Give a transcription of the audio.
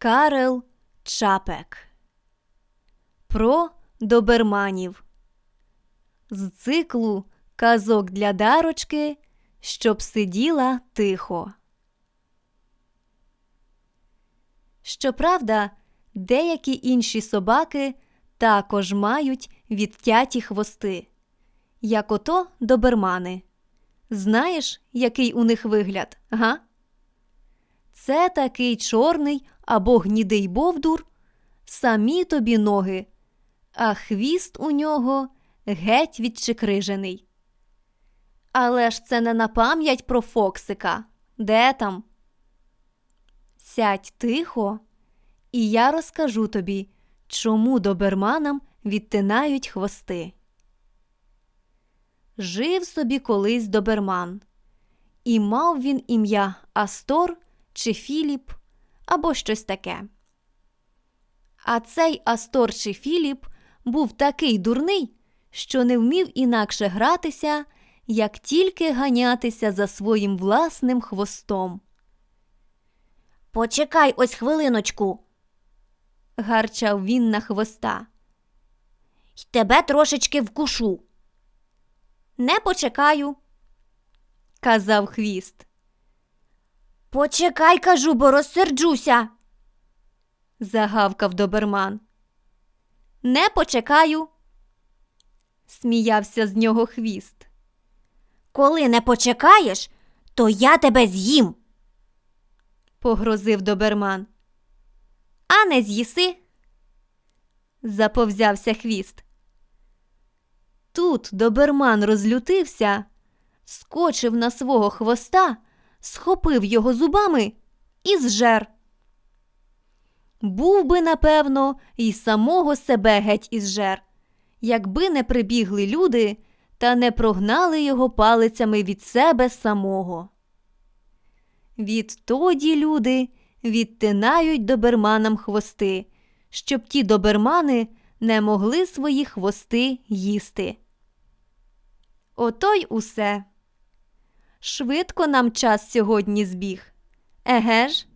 Карел Чапек Про доберманів з циклу Казок для дарочки, щоб сиділа тихо. Щоправда, деякі інші собаки також мають відтяті хвости, як ото добермани. Знаєш, який у них вигляд, га? Це такий чорний або гнідий бовдур, самі тобі ноги, а хвіст у нього геть відчекрижений. Але ж це не на пам'ять про Фоксика. Де там? Сядь тихо, і я розкажу тобі, чому доберманам відтинають хвости. Жив собі колись доберман, і мав він ім'я Астор чи Філіп або щось таке. А цей Астор чи Філіп був такий дурний, що не вмів інакше гратися, як тільки ганятися за своїм власним хвостом. Почекай ось хвилиночку. гарчав він на хвоста. й Тебе трошечки вкушу. Не почекаю, казав хвіст. Почекай, кажу, бо розсерджуся. загавкав доберман. Не почекаю, сміявся з нього хвіст. Коли не почекаєш, то я тебе з'їм. погрозив доберман. А не з'їси, заповзявся хвіст. Тут доберман розлютився, скочив на свого хвоста, схопив його зубами і зжер. Був би, напевно, і самого себе геть ізжер, якби не прибігли люди та не прогнали його палицями від себе самого. Відтоді люди відтинають доберманам хвости, щоб ті добермани не могли свої хвости їсти. Ото й усе. Швидко нам час сьогодні збіг. Еге ж?